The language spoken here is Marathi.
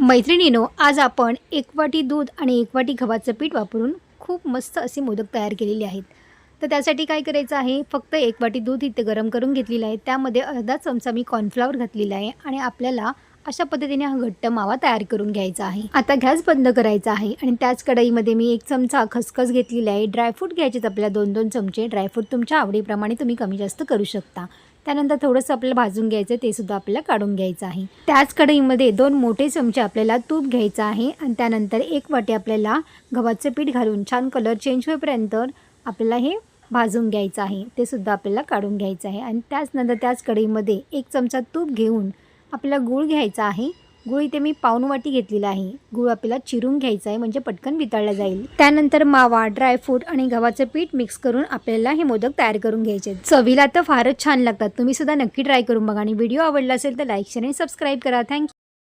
मैत्रिणीनो आज आपण एक वाटी दूध आणि एक वाटी गव्हाचं पीठ वापरून खूप मस्त असे मोदक तयार केलेले आहेत. तर त्यासाठी काय करायचं आहे फक्त एक वाटी दूध इथे गरम करून घेतलेलं आहे. त्यामध्ये अर्धा चमचा मी कॉर्नफ्लॉवर घातलेला आहे आणि आपल्याला अशा पद्धतीने हा घट्ट मावा तयार करून घ्यायचा आहे. आता गॅस बंद करायचा आहे आणि त्याच कढईमध्ये मी एक चमचा खसखस घेतलेली आहे. ड्रायफ्रूट घ्यायचेत आपल्याला दोन दोन चमचे. ड्रायफ्रूट तुमच्या आवडीप्रमाणे तुम्ही कमी जास्त करू शकता. त्यानंतर थोडंसं आपल्याला भाजून घ्यायचं ते सुद्धा आपल्याला काढून घ्यायचं आहे. त्याच कढईमध्ये दोन मोठे चमचे आपल्याला तूप घ्यायचं आहे आणि त्यानंतर एक वाटी आपल्याला गव्हाचं पीठ घालून छान कलर चेंज होईपर्यंत आपल्याला हे भाजून घ्यायचं आहे. ते सुद्धा आपल्याला काढून घ्यायचं आहे. आणि त्याचनंतर त्याच कढईमध्ये एक चमचा तूप घेऊन आपल्याला गूळ घ्यायचा आहे. गूळ इथे मी पाऊन वाटी घेतलेला आहे. गूळ आपल्याला चिरून घ्यायचा आहे म्हणजे पटकन वितळला जाईल. त्यानंतर मावा ड्रायफ्रूट आणि गव्हाचं पीठ मिक्स करून आपल्याला हे मोदक तयार करून घ्यायचे आहेत. चवीला तर फारच छान लागतात. तुम्ही सुद्धा नक्की ट्राय करून बघा. आणि व्हिडिओ आवडला असेल तर लाईक शेअर आणि सबस्क्राईब करा. Thank you